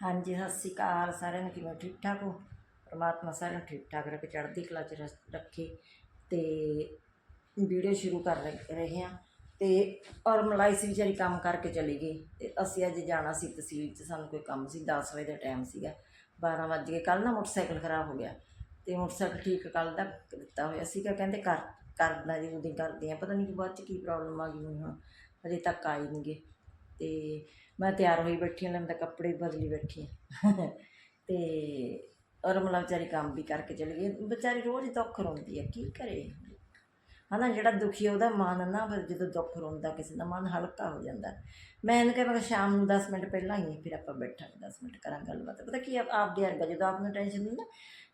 ਹਾਂਜੀ, ਸਤਿ ਸ਼੍ਰੀ ਅਕਾਲ ਸਾਰਿਆਂ ਨੂੰ, ਕਿਵੇਂ ਠੀਕ ਠਾਕ ਹੋ? ਪਰਮਾਤਮਾ ਸਾਰਿਆਂ ਨੂੰ ਠੀਕ ਠਾਕ ਰੱਖੇ, ਚੜ੍ਹਦੀ ਕਲਾ ਚ ਰਸ- ਰੱਖੇ ਤੇ ਵੀਡੀਓ ਸ਼ੁਰੂ ਕਰ ਰਹੇ- ਰਹੇ ਹਾਂ ਤੇ ਔਰ ਮਲਾਈ ਸੀ ਵਿਚਾਰੀ ਕੰਮ ਕਰਕੇ ਚਲੀ ਗਈ ਤੇ ਅਸੀਂ ਅੱਜ ਜਾਣਾ ਸੀ ਤਹਿਸੀਲ 'ਚ, ਸਾਨੂੰ ਕੋਈ ਕੰਮ ਸੀ 10 ਵਜੇ ਦਾ ਟਾਈਮ ਸੀਗਾ 12 ਵਜੇ ਗਏ ਕੱਲ ਨਾ ਮੋਟਰਸਾਈਕਲ ਖਰਾਬ ਹੋ ਗਿਆ ਤੇ ਮੋਟਰਸਾਈਕਲ ਠੀਕ ਕੱਲ ਦਾ ਦਿੱਤਾ ਹੋਇਆ ਸੀਗਾ, ਕਹਿੰਦੇ ਕਰ ਕਰਦਾ ਜੀ ਉਹਦੀ ਕਰਦੇ ਆ ਪਤਾ ਨਹੀਂ ਕਿ ਬਾਅਦ ਚ ਕੀ ਪ੍ਰੋਬਲਮ ਆ ਗਈ ਹੁਣ ਅਜੇ ਤੱਕ ਆਈ ਨਹੀਂ ਗੇ। ਤੇ ਮੈਂ ਤਿਆਰ ਹੋਈ ਬੈਠੀ ਹਾਂ ਲੈ ਮੈਂ ਤਾਂ ਕੱਪੜੇ ਬਦਲੀ ਬੈਠੀ ਹਾਂ। ਤੇ ਔਰ ਮਤਲਬ ਵਿਚਾਰੀ ਕੰਮ ਵੀ ਕਰਕੇ ਚਲੀ ਗਈ। ਵਿਚਾਰੀ ਰੋਜ਼ ਦੁੱਖ ਰੋਂਦੀ ਹੈ ਕੀ ਕਰੇ? ਹਨਾ ਜਿਹੜਾ ਦੁਖੀ ਆ ਉਹਦਾ ਮਨ ਨਾ ਫਿਰ ਜਦੋਂ ਦੁੱਖ ਰੋਂਦਾ ਕਿਸੇ ਦਾ ਮਨ ਹਲਕਾ ਹੋ ਜਾਂਦਾ। ਮੈਂ ਇਹਨੂੰ ਕਿਹਾ ਮੈਂ ਕਿਹਾ ਸ਼ਾਮ ਨੂੰ 10 ਮਿੰਟ ਪਹਿਲਾਂ ਹੀ ਫਿਰ ਆਪਾਂ ਬੈਠਾਂਗੇ 10 ਮਿੰਟ ਕਰਾਂ ਗੱਲਬਾਤ। ਪਤਾ ਕੀ ਆ, ਆਪਦੇ ਵਰਗਾ ਜਦੋਂ ਆਪ ਨੂੰ ਟੈਨਸ਼ਨ ਨਹੀਂ ਨਾ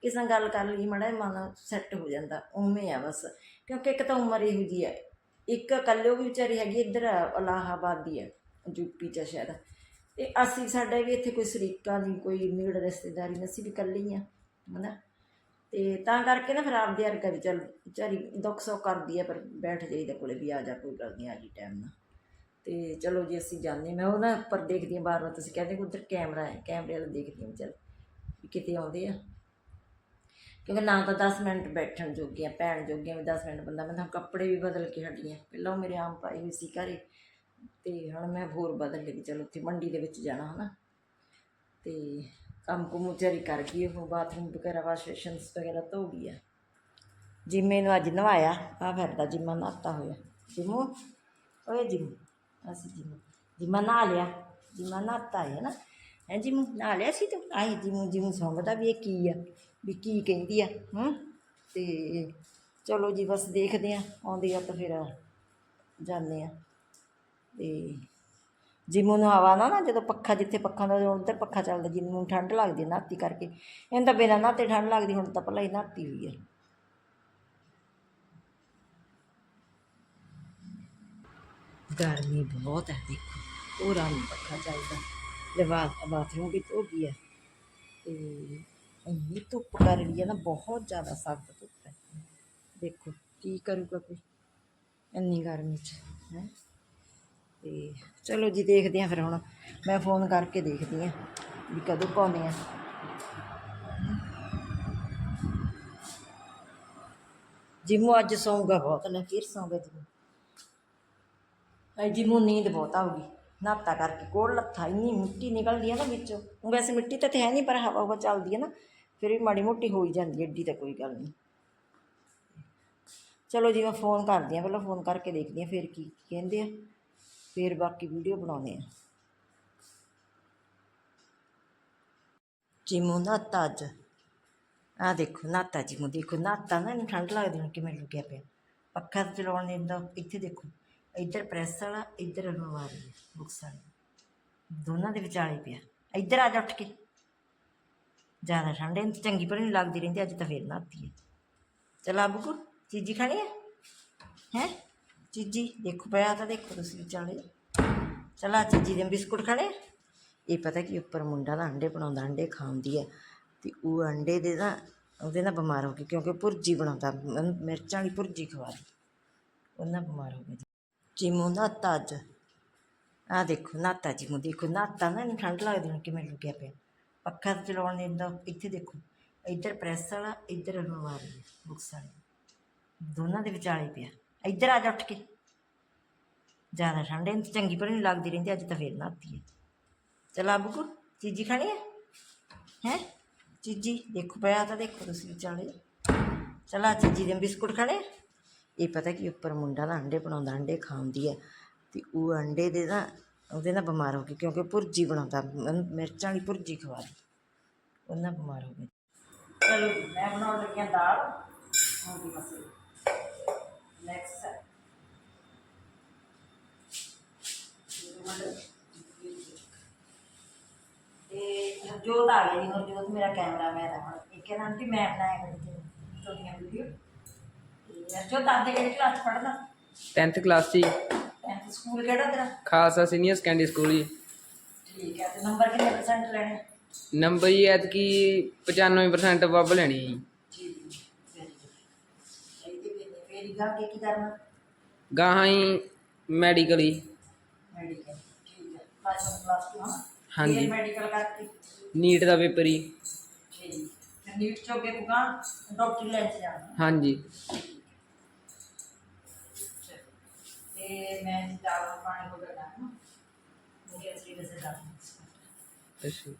ਕਿਸੇ ਨਾਲ ਗੱਲ ਕਰ ਲਈ ਮਾੜਾ ਜਿਹਾ ਮਨ ਸੈੱਟ ਹੋ ਜਾਂਦਾ ਉਵੇਂ ਆ ਬਸ। ਕਿਉਂਕਿ ਇੱਕ ਤਾਂ ਉਮਰ ਇਹੋ ਜੀ ਹੈ ਇੱਕ ਇਕੱਲੇ ਉਹ ਵੀ ਵਿਚਾਰੀ ਹੈਗੀ ਇੱਧਰ ਇਲਾਹਾਬਾਦ ਦੀ ਹੈ ਯੂਪੀ ਚ ਆ ਸ਼ਾਇਦ। ਤੇ ਅਸੀਂ, ਸਾਡੇ ਵੀ ਇੱਥੇ ਕੋਈ ਸ਼ਰੀਕਾਂ ਦੀ, ਕੋਈ ਨੇੜ ਰਿਸ਼ਤੇਦਾਰੀ ਨਹੀਂ, ਅਸੀਂ ਵੀ ਇਕੱਲੀ ਹੀ ਆ, ਹਨਾ। ਤੇ ਤਾਂ ਕਰਕੇ ਨਾ ਫਿਰ ਆਪਦੇ ਵਰਗਾ ਵੀ ਚੱਲ, ਵਿਚਾਰੀ ਦੁੱਖ ਸੁੱਖ ਕਰਦੀ ਆ, ਪਰ ਬੈਠ ਜਾਈਦਾ ਕੋਲੇ ਵੀ ਆ ਜਾ, ਕੋਈ ਗੱਲ ਨਹੀਂ, ਆ ਜੀ ਟਾਈਮ ਨਾਲ। ਤੇ ਚਲੋ ਜੀ, ਅਸੀਂ ਜਾਂਦੇ ਮੈਂ ਉਹ ਨਾ ਉੱਪਰ ਦੇਖਦੀ ਹਾਂ ਬਾਰ ਬਾਰ, ਤੁਸੀਂ ਕਹਿੰਦੇ ਕਿ ਉੱਧਰ ਕੈਮਰਾ ਹੈ, ਕੈਮਰੇ ਵਾਲਾ ਦੇਖਦੀ ਹਾਂ ਚੱਲ, ਵੀ ਕਿਤੇ ਆਉਂਦੇ ਆ। ਕਿਉਂਕਿ ਨਾ ਤਾਂ 10 ਮਿੰਟ ਬੈਠਣ ਜੋਗੀਆਂ ਭੈਣ ਜੋਗੀਆਂ ਵੀ 10 ਮਿੰਟ ਬੰਦਾ, ਮੈਂ ਤਾਂ ਕੱਪੜੇ ਵੀ ਬਦਲ ਕੇ ਹਟੀ ਹਾਂ। ਪਹਿਲਾਂ ਉਹ ਮੇਰੇ ਆਮ ਪਾਈ ਹੋਈ ਸੀ ਘਰੇ ਤੇ ਹੁਣ ਮੈਂ ਹੋਰ ਬਦਲ ਲਈ ਚਲ ਉੱਥੇ ਮੰਡੀ ਦੇ ਵਿੱਚ ਜਾਣਾ ਹਨਾ। ਅਤੇ ਕੰਮ ਕੁਮ ਵਿਚਾਰੀ ਕਰ ਗਈ ਉਹ ਬਾਥਰੂਮ ਵਗੈਰਾ, ਵਾਸ਼ ਬੇਸ਼ਨਸ ਵਗੈਰਾ ਧੋ ਗਈ ਆ। ਜਿੰਮੇ ਨੂੰ ਅੱਜ ਨਵਾਇਆ ਆ ਫਿਰਦਾ ਜਿੰਮਾ ਨਹਾਤਾ ਹੋਇਆ। ਜਿੰਮੂ? ਓਏ ਜਿੰਮੂ, ਅਸੀਂ ਜਿੰਮੂ। ਜਿੰਮਾ ਨਹਾ ਲਿਆ, ਜਿੰਮਾ ਨਹਾਤਾ ਹੈ ਨਾ। ਹੈ ਜਿੰਮੂ, ਨਹਾ ਲਿਆ ਸੀ ਤੂੰ? ਆਈ ਜਿੰਮੂ ਜਿੰਮੂ ਸੌਂਗਦਾ ਵੀ ਇਹ ਕੀ ਆ, ਵੀ ਕੀ ਕਹਿੰਦੀ ਆ, ਹੂੰ? ਤੇ ਚਲੋ ਜੀ ਬਸ ਦੇਖਦੇ ਆ, ਆਉਂਦੀ ਆ ਤਾਂ ਫਿਰ ਜਾਂਦੇ ਆ। ਤੇ ਜਿੰਮੂ ਨੂੰ ਹਵਾ ਨਾ ਨਾ ਜਦੋਂ ਪੱਖਾ, ਜਿੱਥੇ ਪੱਖਾ ਦਾ ਉੱਧਰ ਪੱਖਾ ਚੱਲਦਾ, ਜਿੰਮੂ ਨੂੰ ਠੰਡ ਲੱਗਦੀ ਹੈ ਨਾਤੀ ਕਰਕੇ। ਇਹਨੂੰ ਤਾਂ ਬਿਨਾਂ ਨਾਤੇ ਠੰਡ ਲੱਗਦੀ, ਹੁਣ ਤਾਂ ਪਹਿਲਾਂ ਹੀ ਨਾਤੀ ਹੋਈ ਹੈ। ਗਰਮੀ ਬਹੁਤ ਹੈ, ਦੇਖੋ। ਪੂਰਾ ਨਹੀਂ ਪੱਖਾ ਚੱਲਦਾ। ਲਵਾ ਬਾਥਰੂਮ ਵੀ ਧੋ ਗਈ ਹੈ। ਤੇ ਇੰਨੀ ਧੁੱਪ ਕਰ ਰਹੀ ਹੈ ਨਾ, ਬਹੁਤ ਜ਼ਿਆਦਾ ਸਖਤ ਧੁੱਪ ਹੈ। ਦੇਖੋ, ਕੀ ਕਰੂਗਾ ਕੋਈ? ਇੰਨੀ ਗਰਮੀ 'ਚ, ਹੈ? ਤੇ ਚਲੋ ਜੀ ਦੇਖਦੇ ਹਾਂ ਫਿਰ ਹੁਣ। ਮੈਂ ਫੋਨ ਕਰਕੇ ਦੇਖਦੀ ਹਾਂ ਵੀ ਕਦੋਂ ਪਾਉਂਦੇ ਆ ਜਿਮੂ ਅੱਜ ਸੌਂਗਾ ਬਹੁਤ ਲੈ ਫਿਰ ਸੌਂਗਾ ਜਿਮੂ। ਅੱਜ ਜਿਮੂ ਨੀਂਦ ਬਹੁਤ ਆਉਗੀ ਨਾਤਾ ਕਰਕੇ ਕੋਲ ਲੱਥਾ, ਇੰਨੀ ਮਿੱਟੀ ਨਿਕਲਦੀ ਹੈ ਨਾ ਵਿੱਚੋਂ। ਵੈਸੇ ਮਿੱਟੀ ਤਾਂ ਤੇ ਹੈ ਨਹੀਂ, ਪਰ ਹਵਾ ਹਵਾ ਚੱਲਦੀ ਹੈ ਨਾ, ਫਿਰ ਵੀ ਮਾੜੀ ਮੋਟੀ ਹੋ ਹੀ ਜਾਂਦੀ ਹੈ ਏਡੀ ਤਾਂ ਕੋਈ ਗੱਲ ਨਹੀਂ। ਚਲੋ ਜੀ, ਮੈਂ ਫੋਨ ਕਰਦੀ ਹਾਂ, ਪਹਿਲਾਂ ਫੋਨ ਕਰਕੇ ਦੇਖਦੀ ਹਾਂ ਫਿਰ ਕੀ ਕਹਿੰਦੇ ਆ। ਫਿਰ ਬਾਕੀ ਵੀਡੀਓ ਬਣਾਉਂਦੇ ਆ ਜਿਮੂ ਨਾਤਾ ਅੱਜ ਆ ਦੇਖੋ ਨਾਤਾ ਜਿਮੂ ਦੇਖੋ ਨਾਤਾ ਨਾ ਇਹਨੂੰ ਠੰਡ ਲੱਗਦੀ ਹੁਣ ਕਿਵੇਂ ਲੁਕਿਆ ਪਿਆ ਪੱਖਾ ਤਾਂ ਚਲਾਉਣ ਨਹੀਂ ਦਿੰਦਾ ਇੱਥੇ ਦੇਖੋ ਇੱਧਰ ਪ੍ਰੈਸ ਵਾਲਾ ਇੱਧਰ ਅਲਮਾਰੀ ਹੈ ਬੁੱਕਸ ਵਾਲੀ ਦੋਨਾਂ ਦੇ ਵਿਚਾਲੇ ਪਿਆ ਇੱਧਰ ਆ ਜਾ ਉੱਠ ਕੇ ਜ਼ਿਆਦਾ ਠੰਡ ਇਹਨੂੰ ਤਾਂ ਚੰਗੀ ਪਰ ਨਹੀਂ ਲੱਗਦੀ ਰਹਿੰਦੀ ਅੱਜ ਤਾਂ ਫੇਰ ਨਾਤੀ ਹੈ ਚਲਾ ਬੁੱਕੂ ਚੀਜੀ ਖਾਣੀ ਹੈ ਹੈ ਚੀਜੀ ਦੇਖੋ ਪਿਆ ਤਾਂ ਦੇਖੋ ਤੁਸੀਂ ਵਿਚਾਲੇ ਚਲਾ ਚੀਜੀ ਦੇ ਬਿਸਕੁਟ ਖਾਣੇ ਇਹ ਪਤਾ ਕਿ ਉੱਪਰ ਮੁੰਡਾ ਨਾ ਅੰਡੇ ਬਣਾਉਂਦਾ ਅੰਡੇ ਖਾਉਂਦੀ ਹੈ ਤੇ ਉਹ ਅੰਡੇ ਦੇ ਨਾ ਉਹਦੇ ਨਾਲ ਬਿਮਾਰ ਹੋ ਗਈ ਕਿਉਂਕਿ ਭੁਰਜੀ ਬਣਾਉਂਦਾ ਮਿਰਚਾਂ ਵਾਲੀ ਭੁਰਜੀ ਖਵਾ ਦੀ ਉਹਨਾਂ ਬਿਮਾਰ ਹੋ ਗਈ ਜਿਮੂ ਨਾਤਾ ਅੱਜ ਆ ਦੇਖੋ ਨਾਤਾ ਜਿਮੂ ਦੇਖੋ ਨਾਤਾ ਨਾ ਇਹਨੂੰ ਠੰਡ ਲੱਗਦੀ ਹੁਣ ਕਿਵੇਂ ਲੁਕਿਆ ਪਿਆ ਪੱਖਾ ਚਲਾਉਣ ਦੇ ਦਿੰਦਾ ਇੱਥੇ ਦੇਖੋ ਇੱਧਰ ਪ੍ਰੈਸ ਵਾਲਾ ਇੱਧਰ ਅਲਮਾਰੀ ਹੈ ਵਾਲੀ ਦੋਨਾਂ ਦੇ ਵਿਚਾਲੇ ਪਿਆ ਇੱਧਰ ਆ ਜਾ ਉੱਠ ਕੇ। ਜ਼ਿਆਦਾ ਠੰਡ ਇਹਨੂੰ ਚੰਗੀ ਪਰ ਨਹੀਂ ਲੱਗਦੀ ਰਹਿੰਦੀ, ਅੱਜ ਤਾਂ ਫੇਰ ਨਾਤੀ ਹੈ। ਚਲਾ ਬੁੱਕੂ, ਚੀਜੀ ਖਾਣੀ ਹੈ? ਹੈ? ਚੀਜੀ, ਦੇਖੋ ਪਿਆ ਤਾਂ ਦੇਖੋ ਤੁਸੀਂ ਵਿਚਾਲੇ। ਚਲਾ ਚੀਜੀ ਦੇ ਬਿਸਕੁਟ ਖਾਣੇ ਆ? ਇਹ ਪਤਾ ਕਿ, ਉੱਪਰ ਮੁੰਡਾ ਦਾ ਅੰਡੇ ਬਣਾਉਂਦਾ, ਅੰਡੇ ਖਾਉਂਦੀ ਹੈ। ਤੇ ਉਹ ਅੰਡੇ ਦੇ ਨਾ, ਉਹਦੇ ਨਾਲ ਬਿਮਾਰ ਹੋ ਗਈ ਕਿਉਂਕਿ ਭੁਰਜੀ ਬਣਾਉਂਦਾ ਮਿਰਚਾਂ ਵਾਲੀ ਭੁਰਜੀ ਖਵਾ ਦੀ ਉਹਨਾਂ ਬਿਮਾਰ ਹੋ ਗਈ ਚਲੋ ਮੈਂ ਬਣਾਉਣ ਲੱਗੀ ਹਾਂ ਦਾਲ। ਆਉਂਦੀ ਮਸੀ ਨੈਕਸਟ ਤੇ ਜੋਤ ਆ ਗਿਆ ਜੀ ਹੁਣ ਜੋਤ ਮੇਰਾ ਕੈਮਰਾਮੈਨ ਹੈ ਹੁਣ। ਇੱਕ ਹੈ ਨਾ ਕਿ ਮੈਂ ਬਣਾਇਆ ਕਰਦੀ ਛੋਟੀਆਂ ਵੀਡੀਓ ਤੇ ਜੋਤ ਆਂਦੇ ਕਿਹੜੀ ਕਲਾਸ ਪੜ੍ਹਦਾ? 10th ਕਲਾਸ 'ਚ ਜੀ। ਟੈਂਥ ਸਕੂਲ ਕਿਹੜਾ ਤੇਰਾ? ਖਾਲਸਾ ਸੀਨੀਅਰ ਸੈਕੰਡਰੀ ਸਕੂਲ ਜੀ। ਠੀਕ ਹੈ ਤੇ ਨੰਬਰ ਕਿੰਨੇ ਪਰਸੈਂਟ ਲੈਣੇ? ਨੰਬਰ ਜੀ ਐਤਕੀ 95% ਵੱਬ ਲੈਣੀ ਜੀ ਵੈਰੀ ਗੁੱਡ ਇਹਦੇ ਵੀ ਫਿਰ ਗਾ ਕੇ ਕੀ ਕਰਨਾ? ਗਾਹਾਂ ਹੀ ਮੈਡੀਕਲ ਹੀ। ਮੈਡੀਕਲ ਠੀਕ ਹੈ। ਪਾਸ ਪਲੱਸ 2 ਹਾਂ? ਹਾਂਜੀ। ਮੈਡੀਕਲ ਕਰਕੇ ਨੀਟ ਦਾ ਪੇਪਰ ਹੀ। ਠੀਕ ਨੀਟ ਚੋਂ ਕੇ ਪੁਗਾ ਡਾਕਟਰ ਲੈ ਕੇ ਜਾਣਾ ਹਾਂਜੀ। ਤੇ ਮੈਂ ਦਾਲ ਪਾਣੀ ਕੋ ਕਰਨਾ ਹੈ। ਮੇਰੇ ਅਸਲੀ ਦੇ ਦਾਲ ਅੱਛਾ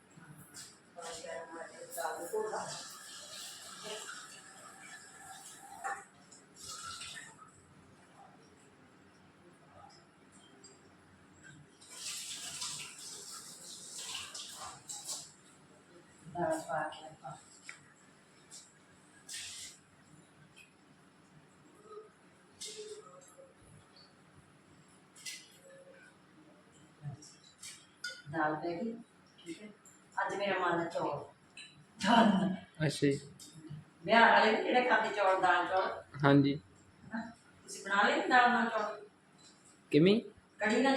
ਦਾਲ ਪਾ ਕੇ ਆਪਾਂ ਦਾਲ ਪੈ ਗਈ ਠੀਕ ਹੈ ਅੱਜ ਮੇਰਾ ਮਨ ਹੈ ਚੌਲ। ਅੱਛਾ ਜੀ। ਵਿਆਹ ਵਾਲੇ ਵੀ ਜਿਹੜੇ ਖਾਂਦੇ ਚੌਲ ਦਾਲ ਚੌਲ। ਹਾਂਜੀ। ਹਨਾ। ਤੁਸੀਂ ਬਣਾ ਲਏ ਦਾਲ ਨਾਲ ਚੌਲ? ਕਿਵੇਂ? ਕੜੀ ਨਾ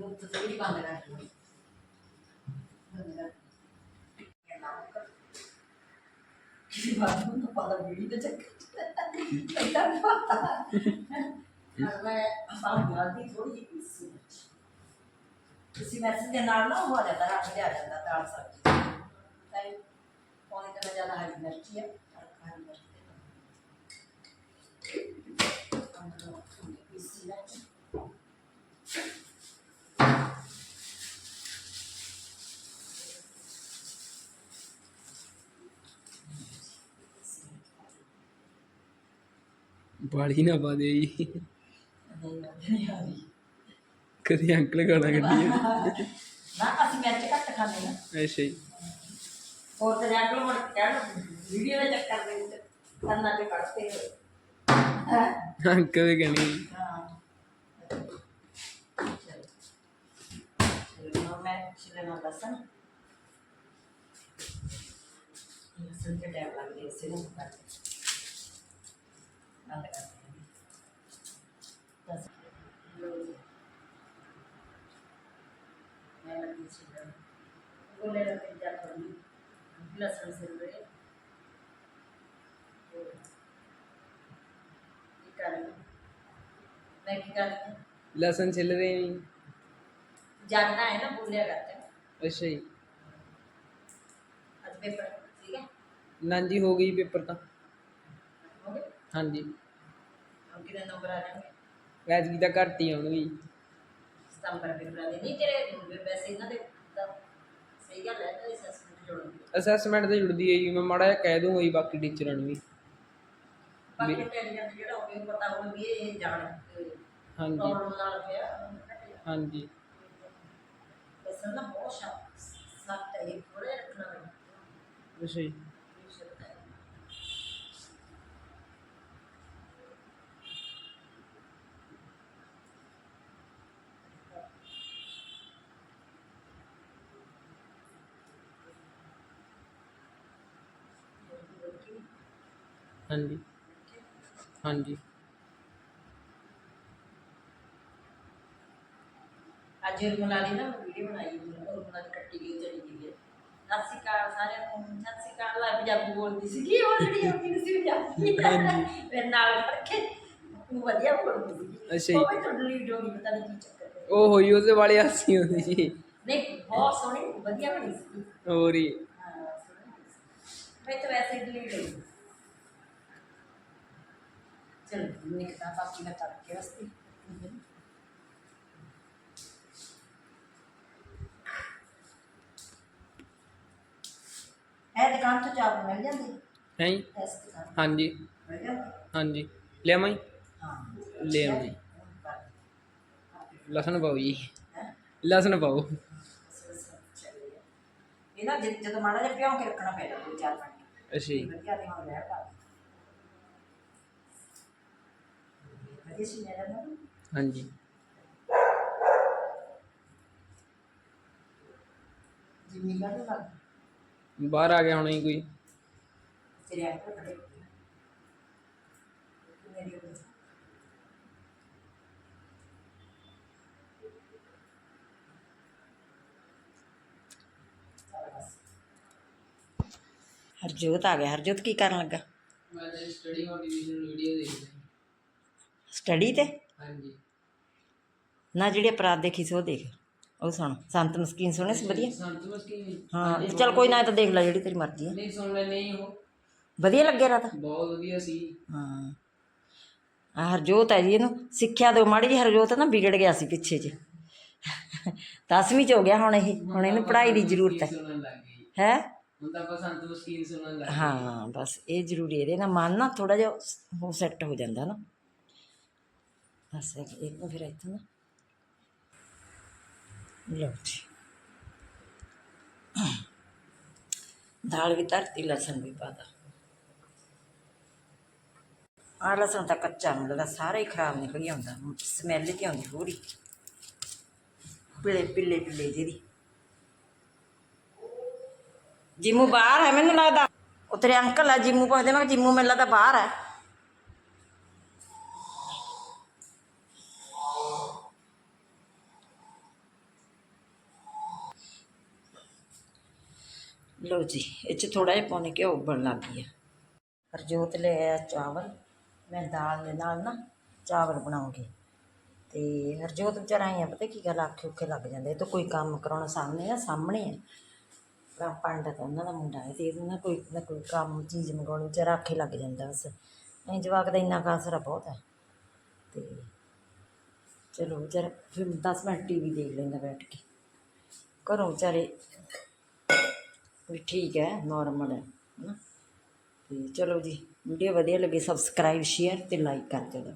ਇਹਨੂੰ ਤਾਂ ਥੋੜੀ ਬੰਦ ਕਰ ਦਿਓ। ਬੰਦ ਕਰ ਕਿਸੇ ਬਾਤ ਨੂੰ ਤਾਂ ਪਤਾ ਵੀੜੀ ਤੇ ਚੱਕ ਇੱਦਾਂ ਨਹੀਂ ਪਤਾ। ਪਰ ਮੈਂ ਆਪਾਂ ਗਲਤੀ ਥੋੜੀ ਜਿਹੀ ਕੀਤੀ ਸੀ। ਤੁਸੀਂ ਮੈਸੇਜ ਦੇ ਨਾਲ ਨਾ ਹੋ ਜਾਂਦਾ, ਰੱਖ ਲਿਆ ਜਾਂਦਾ ਦਾਲ ਸਬਜ਼ੀ। ਤਾਂ ਇਹ ਪੌਣੇ ਤੋਂ ਜ਼ਿਆਦਾ ਹਰੀ ਮਿਰਚੀ ਹੈ ਹਰੀ ਮਿਰਚ ਦੇ ਅੰਦਰ ਪੀਸੀ ਲੈ ਬਾੜੀ ਨਾ ਪਾ ਦੇ ਜੀ। ਕਦੇ ਅੰਕਲ ਗਾਣਾ ਕੱਢੀ ਨਾ ਅਸੀਂ ਮਿਰਚ ਘੱਟ ਖਾਂਦੇ ਨਾ। ਅੱਛਾ ਜੀ। ਹੋਰ ਤੇ ਜਾ ਕੇ ਮੁੜ ਕੇ ਕਹਿਣ ਵੀਡੀਓ ਦੇ ਚੱਕਰ ਦੇ ਵਿੱਚ ਕੰਨਾਂ ਤੇ ਕੱਢਦੇ ਹੈਂ? ਅੰਕਲ ਦੇ ਕਹਿਣੀ ਜੀ। ਹਾਂ। ਚਲੋ ਚਲੋ ਹੁਣ ਮੈਂ ਛਿਲਣਾ ਲਸਣ ਤੇ ਟੈਪ ਲੱਗਦੀ ਨੂੰ ਬੰਦ ਕਰ ਬਸ ਮੈਂ ਲੱਗੀ ਛਿਲਣ ਗੋਲੇ ਦਾ ਤੇ ਜਾ ਕਰੀ ਲਸਣ ਸਿਲ ਰਹੇ ਕੀ ਕਰਾਂ ਮੈਂ ਕੀ ਕਰਾਂ ਲਸਣ ਛਿੱਲ ਰਹੇ ਆ ਜੀ ਜਾਗਣਾ ਹੈ ਨਾ ਬੋਲਿਆ ਹੁਣ ਕਿੰਨੇ ਨੰਬਰ ਆ ਜਾਣਗੇ ਵੈਸੇ ਤਾਂ ਘੱਟ ਹੀ ਆਉਣਗੇ ਜੀ। ਸਤੰਬਰ ਪੇਪਰਾਂ ਦੇ ਨਹੀਂ ਤੇਰੇ ਵੈਸੇ ਇਹਨਾਂ ਦੇ ਤਾਂ ਸਹੀ ਗੱਲ ਹੈ ਤੇ ਅਸੈਸਮੈਂਟ ਜੋੜਨਗੇ ਅਸੈਸਮੈਂਟ ਤੇ ਜੁੜਦੀ ਹੈ ਜੀ ਮੈਂ ਮਾੜਾ ਜਿਹਾ ਕਹਿ ਦੂੰਗਾ ਜੀ ਬਾਕੀ ਟੀਚਰਾਂ ਨੂੰ ਵੀ। ਬਾਕੀ ਇੰਟੈਲੀਜੈਂਟ ਜਿਹੜਾ ਹੋਵੇ ਉਹਨੂੰ ਪਤਾ ਹੋਵੇ ਵੀ ਇਹ ਜਾਣ ਹਾਂਜੀ। ਪ੍ਰੋਬਲਮ ਨਾਲ ਪਿਆ। ਹਾਂਜੀ। ਲਸਣ ਨਾ ਬਹੁਤ ਸ਼ਾਪ ਸਖਤ ਹੈ ਇਹ ਥੋੜਾ ਰੱਖਣਾ ਪੈਂਦਾ। ਅੱਛਾ ਜੀ। ਹਾਂਜੀ। ਹਾਂਜੀ। ਅੱਜ ਰਮਲਾ ਦੀ ਨਾ ਵੀਡੀਓ ਬਣਾਈ ਰਮਲਾ ਦੀ ਕੱਟੀ ਗਈ ਚਲੀ ਗਈ ਹੈ ਸਤਿ ਸ਼੍ਰੀ ਅਕਾਲ ਸਾਰਿਆਂ ਨੂੰ ਸਤਿ ਸ਼੍ਰੀ ਅਕਾਲ ਲੈ ਪੰਜਾਬੀ ਬੋਲਦੀ ਸੀ। ਕੀ ਉਹ ਜਿਹੜੀ ਆਉਂਦੀ ਸੀ ਪੰਜਾਬੀ? ਮੇਰੇ ਨਾਲ ਕਰਕੇ ਉਹ ਵਧੀਆ ਬੋਲਦੀ ਸੀ। ਅੱਛਾ ਜੀ। ਉਹ ਵੀ ਤੁਹਾਡੀ ਵੀਡੀਓ ਨਹੀਂ ਪਤਾ ਨਹੀਂ ਕੀ ਚੱਕਰ ਹੈ। ਉਹ ਹੋਈ ਉਹਦੇ ਵਾਲੇ ਹਾਸੀ ਹੁੰਦੀ ਜੀ ਨਹੀਂ ਬਹੁਤ ਸੋਹਣੀ ਵਧੀਆ ਬਣੀ ਸੀ। ਹੋਰ ਹੀ। ਹਾਂ ਸੋਹਣੀ ਬਣੀ ਸੀ। ਮੈਂ ਤਾਂ ਵੈਸੇ ਹੀ ਡਿਲੀਟ ਹੋਈ। ਚਲ ਨਿਕਤਾ ਬਾਕੀ ਮੈਂ ਤੜਕੇ ਵਾਸਤੇ ਇਹ ਦੁਕਾਨ ਤੋਂ ਚਾਵਲ ਮਿਲ ਜਾਂਦੇ? ਹੈ ਜੀ? ਇਸ ਦੁਕਾਨ ਹਾਂਜੀ। ਮਿਲ ਜਾਂਦੇ? ਹਾਂਜੀ। ਲਿਆਵਾਂ ਜੀ? ਹਾਂ। ਲੈ ਆਓ ਜੀ। ਲਸਣ ਪਾਓ ਜੀ। ਲਸਣ ਪਾਓ। ਜਦ ਜਦੋਂ ਮਾੜਾ ਜਿਹਾ ਭਿਉਂ ਕੇ ਰੱਖਣਾ ਪੈਂਦਾ ਦੋ ਚਾਰ ਮਿੰਟ। ਅੱਛਾ ਜੀ। ਵਧੀਆ ਨਹੀਂ ਹੋ ਰਿਹਾ ਪਰ ਵਧੀਆ ਸੀ ਮੇਰਾ ਨਾ ਹਾਂਜੀ ਜਿੰਨੀ ਗੱਲ ਲੱਗ ਬਾਹਰ ਆ ਗਿਆ ਹੋਣਾ ਜੀ ਕੋਈ ਤੇਰੇ ਆਪ ਖੜੇ ਮੇਰੀ ਉਹ ਹਰਜੋਤ ਆ ਗਿਆ ਹਰਜੋਤ ਕੀ ਕਰਨ ਲੱਗਾ ਮੈਂ ਤਾਂ ਸਟੱਡੀ ਤੇ? ਹਾਂਜੀ। ਨਾ ਜਿਹੜੇ ਅਪਰਾਧ ਦੇਖੀ ਸੀ ਉਹ ਦੇਖ। ਉਹ ਸੁਣ ਸੰਤ ਮਸਕੀਨ ਸੁਣੇ ਸੀ ਵਧੀਆ? ਸੰਤ ਮਸਕੀ ਹਾਂ ਚਲ ਕੋਈ ਨਾ ਇਹ ਤਾਂ ਦੇਖ ਲੈ ਜਿਹੜੀ ਤੇਰੀ ਮਰਜ਼ੀ ਹੈ ਨਹੀਂ ਸੁਣ ਲੈ ਨਹੀਂ ਉਹ। ਵਧੀਆ ਲੱਗਿਆ ਰਾਤ? ਬਹੁਤ ਵਧੀਆ ਸੀ। ਹਾਂ। ਆ ਹਰਜੋਤ ਹੈ ਜੀ ਇਹਨੂੰ ਸਿੱਖਿਆ ਦਿਓ ਮਾੜੀ ਜਿਹੀ ਹਰਜੋਤ ਨਾ ਵਿਗੜ ਗਿਆ ਸੀ ਪਿੱਛੇ ਜੇ ਦਸਵੀਂ ਚ ਹੋ ਗਿਆ ਹੁਣ ਇਹ ਹੁਣ ਇਹਨੂੰ ਪੜ੍ਹਾਈ ਦੀ ਜ਼ਰੂਰਤ ਹੈ। ਸੁਣਨ ਲੱਗ ਗਈ। ਹੈ? ਹੁਣ ਤਾਂ ਆਪਾਂ ਸੰਤ ਮਸਕੀਨ ਸੁਣਨ ਲੱਗ ਗਏ। ਹਾਂ ਬਸ ਇਹ ਜ਼ਰੂਰੀ ਹੈ। ਇਹਦੇ ਨਾਲ ਮਨ ਨਾ ਥੋੜਾ ਜਿਹਾ ਉਹ ਸੈੱਟ ਹੋ ਜਾਂਦਾ ਨਾ। ਬਸ ਇੱਕ ਇੱਕ ਨੂੰ ਫਿਰ ਇੱਥੋਂ ਨਾ ਲਓ ਜੀ ਦਾਲ ਵੀ ਧਰਤੀ ਲਸਣ ਵੀ ਪਾਦਾ ਆ ਲਸਣ ਤਾਂ ਕੱਚਾ ਮੈਨੂੰ ਲੱਗਦਾ ਸਾਰਾ ਹੀ ਖਰਾਬ ਨਿਕਲ ਗਿਆ ਹੁੰਦਾ ਸਮੈਲ ਜਿਹੀ ਆਉਂਦੀ ਪੂਰੀ ਪਿਲੇ ਪਿੱਲੇ ਪਿੱਲੇ ਜਿਹਦੀ ਜਿੰਮੂ ਬਾਹਰ ਹੈ ਮੈਨੂੰ ਲੱਗਦਾ ਉਹ ਤੇਰੇ ਅੰਕਲ ਆ ਜਿੰਮੂ ਪੁੱਛਦੇ ਮੈਂ ਕਿਹਾ ਜਿੰਮੂ ਮੈਨੂੰ ਲੱਗਦਾ ਬਾਹਰ ਹੈ ਲਓ ਜੀ, ਇਹ ਚ ਥੋੜਾ ਜਿਹਾ ਪਾਉਣੇ ਘਿਓ ਉੱਬਲਣ ਲੱਗ ਗਿਆ ਹਰਜੋਤ ਲੈ ਆਇਆ ਚਾਵਲ। ਮੈਂ ਦਾਲ ਦੇ ਨਾਲ ਨਾ ਚਾਵਲ ਬਣਾਉਂਗੀ। ਤੇ ਹਰਜੋਤ ਵਿਚਾਰਾ ਆਈ ਆ ਪਤਾ ਕੀ ਗੱਲ ਆਖੇ ਔਖੇ ਲੱਗ ਜਾਂਦੇ ਇਹ ਤਾਂ ਕੋਈ ਕੰਮ ਕਰਾਉਣਾ ਸਾਹਮਣੇ ਆ ਸਾਹਮਣੇ ਆ। ਪਰ ਪੰਡਤ ਉਹਨਾਂ ਦਾ ਮੁੰਡਾ ਹੈ ਤੇ ਇਹਦੇ ਨਾਲ ਕੋਈ ਨਾ ਕੋਈ ਕੰਮ, ਚੀਜ਼ ਮੰਗਾਉਣੀ, ਵਿਚਾਰਾ ਆਖੇ ਲੱਗ ਜਾਂਦਾ ਬਸ। ਐਂ ਜਵਾਕ ਦਾ ਇੰਨਾ ਕਾਸਰਾ ਬਹੁਤ ਹੈ ਤੇ ਚਲੋ ਵਿਚਾਰਾ ਫਿਰ 10 ਮਿੰਟ ਟੀਵੀ ਦੇਖ ਲੈਂਦਾ ਬੈਠ ਕੇ। ਘਰੋਂ ਵਿਚਾਰੇ ਵੀ ਠੀਕ ਹੈ ਨੋਰਮਲ ਹੈ ਨਾ ਅਤੇ ਚਲੋ ਜੀ, ਵੀਡੀਓ ਵਧੀਆ ਲੱਗੀ ਸਬਸਕ੍ਰਾਈਬ ਸ਼ੇਅਰ ਅਤੇ ਲਾਈਕ ਕਰ ਦਿਓ।